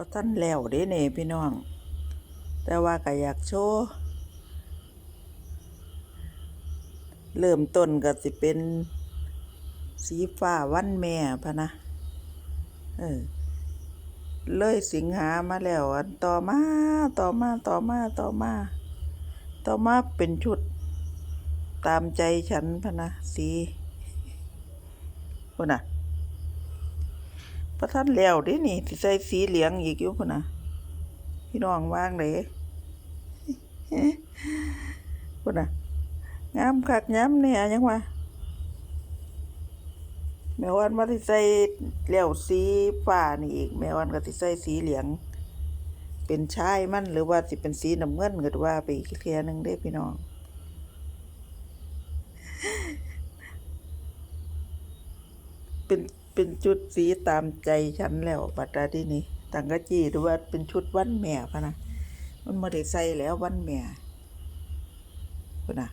บ่ทันแล้วเด้เนี่พี่น้อง แต่ว่าก็อยากโชว์เริ่มต้นก็สิเป็นสีฟ้าวันแม่พะนะเออเลยสิงหามาแล้วอันต่อมาต่อมาต่อมาต่อมาต่อมาเป็นชุดตามใจฉันพะนะสีพุ่นน่ะ พระท่านแล้วเดินี่สิใส่สีเหลืองอีกอยู่พุ่นน่ะ พี่น้องว่างเลยพุ่นน่ะงามคักงามเนี่ยยังว่าแม่วันมาที่ใส่แล้วสีฟ้านี่อีกแม่วันก็สิใส่สีเหลือง เป็นชายมันหรือว่าสิเป็นสีน้ำเงินก็ว่าไปอีกเทียหนึงเด้พี่น้องเป็น เป็นชุดสีตามใจฉันแล้วบัดนี้นี่ตังกะจีหรือว่าเป็นชุดวันแม่พะนะมันบ่ได้ใส่แล้ววันแม่พุ่นะ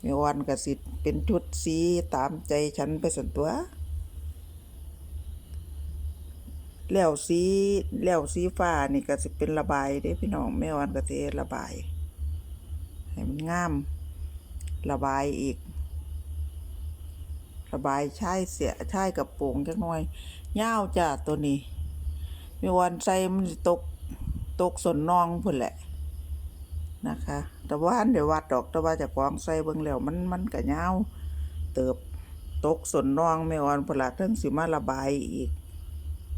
แม่วันก็สิเป็นชุดสีตามใจฉันไปสันตัวแล้วสีแล้วสีฟ้านี่ก็สิเป็นระบายเด้พี่น้องแม่วันก็สิระบาย ให้มันงาม ระบายอีก ระบายใชายเสียใชายกับโปร่งจักหน่อยยาวจ้าตัวนี้ม่วันใส่มันตกตกสนนองพุ่นแหละนะคะ แต่ว่าเดี๋ยววัดดอกแต่ว่าจะกองใส่เบิ่งแล้วมันมันก็ยาวเติบตกสนนองไม่อ่อนพนละเทิงสิมาระบายอีก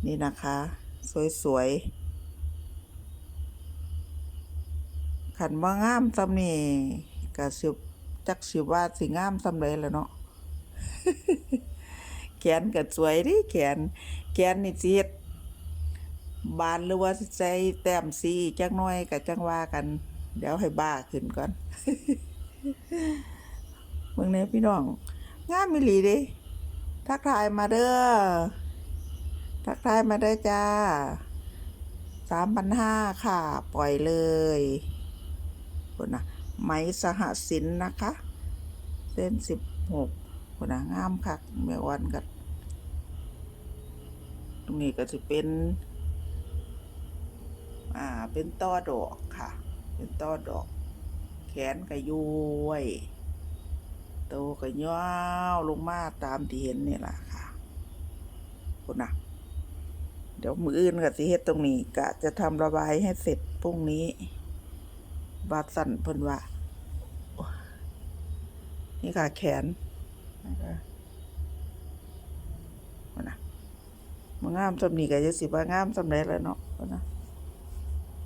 นี่นะคะ สวยๆขันว่างามซ้ำนี่ก็สิบจักสิว่าสิงามซ้ำเลยแล้วเนาะ แขนก็สวยดิแขน แขนนี่สิเฮ็ดบานหรือว่าสิใส่แต้มสีจักหน่อยก็จังว่ากัน เดี๋ยวให้บ้าขึ้นก่อนเบิ่งแหน่พี่น้องงามอีหลีเด้ทักทายมาเด้อทักทายมาได้จ้าสามพันห้าค่ะ ปล่อยเลยคนนะไหมสหสินนะคะเส้นสิบหก คนนะงามคักแม่วันกับตรงนี้ก็จะเป็น อ่า เป็นต้อดอกค่ะ เป็นต้อดอก แขนก็ย้ยโตก็ยาวลงมาตามที่เห็นนี่แหละค่ะคุณนะเดี๋ยวมืออื่นก็สิเฮ็ดตรงนี้กะจะทำระบายให้เสร็จพรุ่งนี้บาดสั่นเพิ่นว่านี่ค่ะแขน นะคะนะมันงามสำนีกันจะสิว่างามสำเร็จแล้วเนาะคุณนะ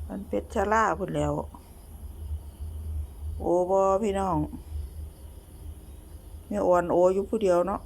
มันเป็ดชะล่าพุ่นแล้ว โอ้บอพี่น้องไม่อ่อนโออยู่ผู้เดียวเนาะ